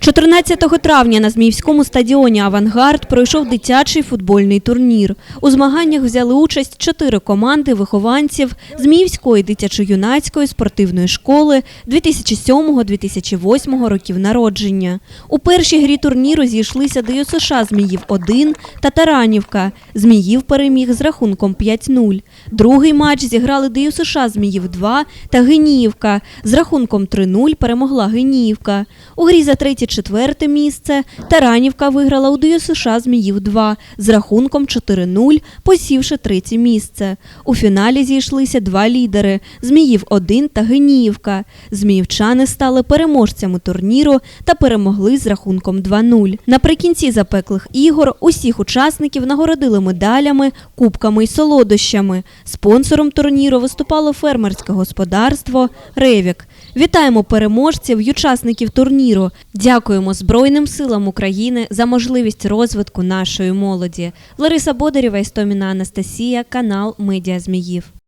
14 травня на Зміївському стадіоні Авангард пройшов дитячий футбольний турнір. У змаганнях взяли участь чотири команди вихованців Зміївської дитячо-юнацької спортивної школи 2007-2008 років народження. У першій грі турніру зійшлися ДЮСШ Зміїв-1 та Таранівка. Зміїв переміг з рахунком 5-0. Другий матч зіграли ДЮСШ Зміїв-2 та Геніївка. З рахунком 3-0 перемогла Геніївка. У грі за третє-четверте місце Таранівка виграла у ДЮСШ Зміїв-2 з рахунком 4-0, посівши третє місце. У фіналі зійшлися два лідери – Зміїв-1 та Геніївка. Зміївчани стали переможцями турніру та перемогли з рахунком 2-0. Наприкінці запеклих ігор усіх учасників нагородили медалями, кубками і солодощами. Спонсором турніру виступало фермерське господарство «Ревік». Вітаємо переможців й учасників турніру. Дякуємо Збройним силам України за можливість розвитку нашої молоді. Лариса Бодарєва, Істоміна Анастасія, канал Медіа Зміїв.